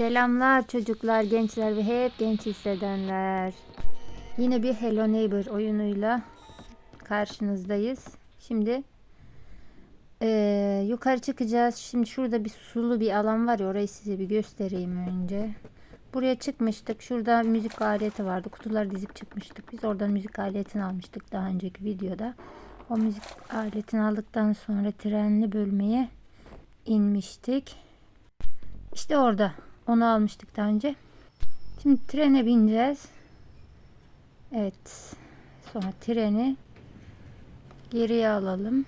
Selamlar çocuklar, gençler ve hep genç hissedenler. Yine bir Hello Neighbor oyunuyla karşınızdayız. Şimdi eee, yukarı çıkacağız. Şimdi şurada bir sulu bir alan var ya orayı size bir göstereyim önce. Buraya çıkmıştık. Şurada müzik aleti vardı. Kutuları dizip çıkmıştık. Biz oradan müzik aletini almıştık daha önceki videoda. O müzik aletini aldıktan sonra trenli bölmeye inmiştik. İşte orada. Onu almıştık daha önce. Şimdi trene bineceğiz. Evet. Sonra treni geriye alalım.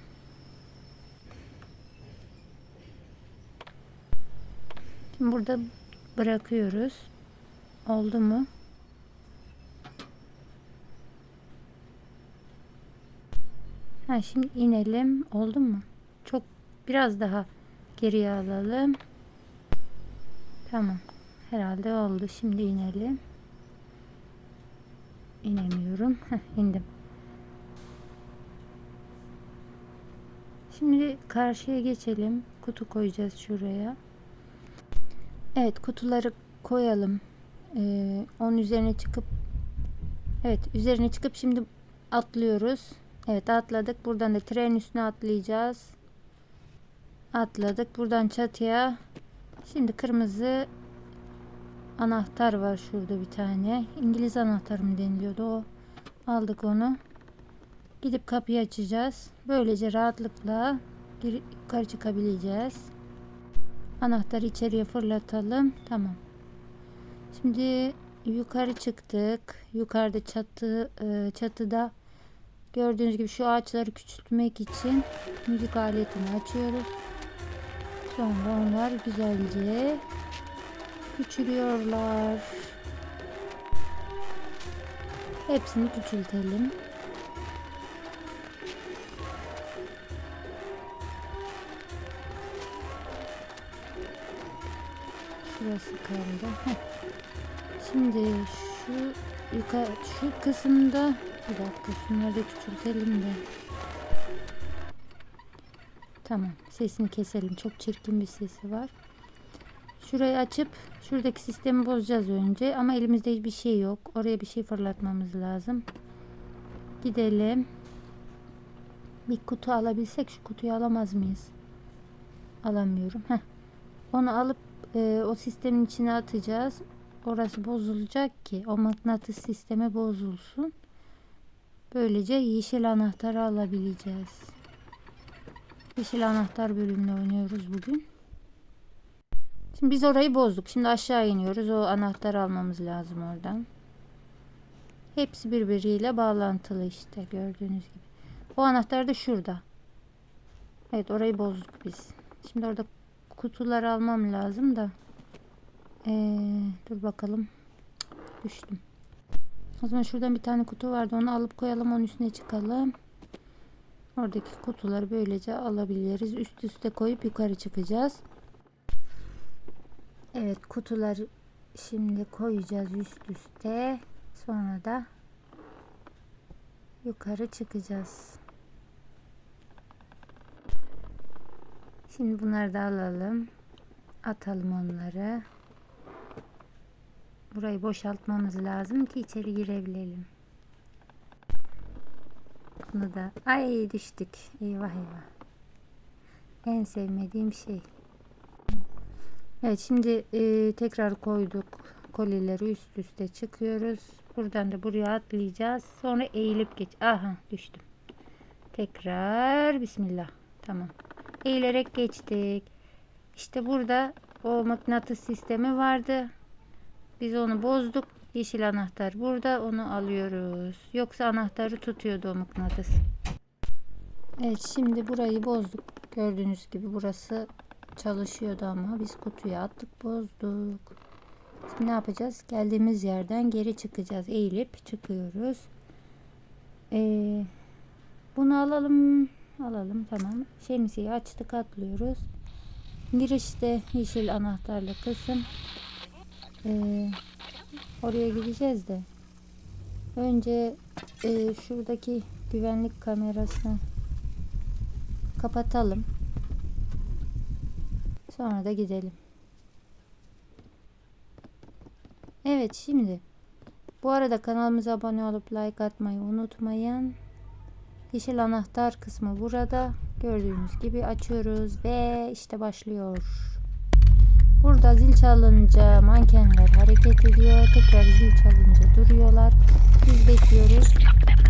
Şimdi burada bırakıyoruz. Oldu mu? Ha şimdi inelim. Oldu mu? Çok biraz daha geriye alalım. Tamam. Herhalde oldu. Şimdi inelim. İnemiyorum. Heh, indim. Şimdi karşıya geçelim. Kutu koyacağız şuraya. Evet kutuları koyalım. Ee, onun üzerine çıkıp Evet üzerine çıkıp şimdi atlıyoruz. Evet atladık. Buradan da tren üstüne atlayacağız. Atladık. Buradan çatıya. Şimdi kırmızı anahtar var şurada bir tane. İngiliz anahtarı mı deniliyordu o. Aldık onu. Gidip kapıyı açacağız. Böylece rahatlıkla yukarı çıkabileceğiz. Anahtarı içeriye fırlatalım. Tamam. Şimdi yukarı çıktık. Yukarıda çatı e, çatıda gördüğünüz gibi şu ağaçları küçültmek için müzik aletini açıyoruz. Sonra onlar güzelce küçülüyorlar. Hepsini küçültelim. Şurası kaldı. Şimdi şu yukarı şu kısımda bir dakika şunları da küçültelim de. Tamam sesini keselim. Çok çirkin bir sesi var. Şurayı açıp şuradaki sistemi bozacağız önce ama elimizde hiçbir şey yok. Oraya bir şey fırlatmamız lazım. Gidelim. Bir kutu alabilsek şu kutuyu alamaz mıyız? Alamıyorum. Heh. Onu alıp e, o sistemin içine atacağız. Orası bozulacak ki o mıknatıs sistemi bozulsun. Böylece yeşil anahtarı alabileceğiz. Yeşil anahtar bölümünü oynuyoruz bugün. Şimdi biz orayı bozduk. Şimdi aşağı iniyoruz. O anahtarı almamız lazım oradan. Hepsi birbiriyle bağlantılı işte gördüğünüz gibi. O anahtar da şurada. Evet orayı bozduk biz. Şimdi orada kutuları almam lazım da. Ee, dur bakalım. Düştüm. O zaman şuradan bir tane kutu vardı. Onu alıp koyalım. Onun üstüne çıkalım. Oradaki kutuları böylece alabiliriz. Üst üste koyup yukarı çıkacağız. Evet kutuları şimdi koyacağız üst üste. Sonra da yukarı çıkacağız. Şimdi bunları da alalım. Atalım onları. Burayı boşaltmamız lazım ki içeri girebilelim. Bunu da ay düştük. Eyvah eyvah. En sevmediğim şey. Evet şimdi e, tekrar koyduk kolileri üst üste çıkıyoruz. Buradan da buraya atlayacağız. Sonra eğilip geç. Aha düştüm. Tekrar bismillah. Tamam. Eğilerek geçtik. İşte burada o mıknatıs sistemi vardı. Biz onu bozduk. Yeşil anahtar burada. Onu alıyoruz. Yoksa anahtarı tutuyordu o mıknatıs. Evet şimdi burayı bozduk. Gördüğünüz gibi burası çalışıyordu ama biz kutuya attık bozduk. Şimdi ne yapacağız? Geldiğimiz yerden geri çıkacağız. Eğilip çıkıyoruz. Ee, bunu alalım. Alalım tamam. Şemsiyeyi açtık atlıyoruz. Girişte yeşil anahtarlı kısım. Ee, oraya gideceğiz de. Önce e, şuradaki güvenlik kamerasını kapatalım. Sonra da gidelim. Evet şimdi. Bu arada kanalımıza abone olup like atmayı unutmayın. Yeşil anahtar kısmı burada. Gördüğünüz gibi açıyoruz ve işte başlıyor. Burada zil çalınca mankenler hareket ediyor. Tekrar zil çalınca duruyorlar. Biz bekliyoruz.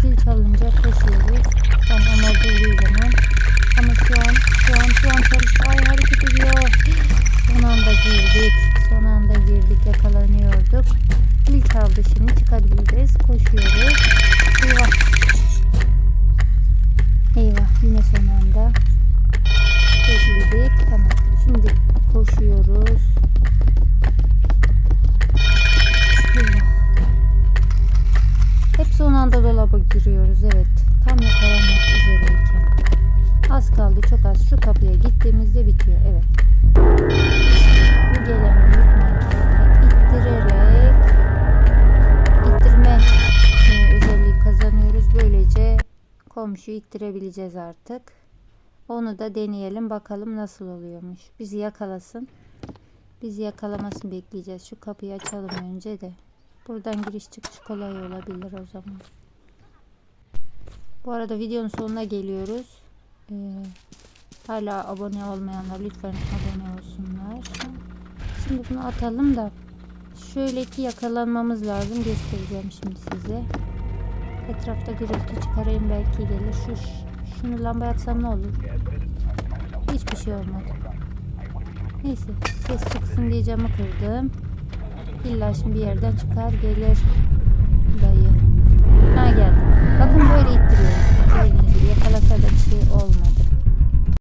Zil çalınca koşuyoruz. Onlar durduğu zaman. Dolaba giriyoruz. Evet. Tam yakalanmak üzereyken. Az kaldı. Çok az. Şu kapıya gittiğimizde bitiyor. Evet. Bu gelen büyük mankeni ittirerek ittirme özelliği kazanıyoruz. Böylece komşuyu ittirebileceğiz artık. Onu da deneyelim bakalım nasıl oluyormuş. Bizi yakalasın. Bizi yakalamasını bekleyeceğiz. Şu kapıyı açalım önce de. Buradan giriş çıkış kolay olabilir o zaman. Bu arada videonun sonuna geliyoruz. Ee, hala abone olmayanlar lütfen abone olsunlar. Şimdi bunu atalım da şöyle ki yakalanmamız lazım. Göstereceğim şimdi size. Etrafta gürültü çıkarayım belki gelir. Şu şunu lamba atsam ne olur? Hiçbir şey olmadı. Neyse ses çıksın diye camı kırdım. İlla şimdi bir yerden çıkar gelir dayı. Ha geldi. Bakın böyle ittiriyoruz. Gördüğünüz gibi yakalasa da bir şey olmadı.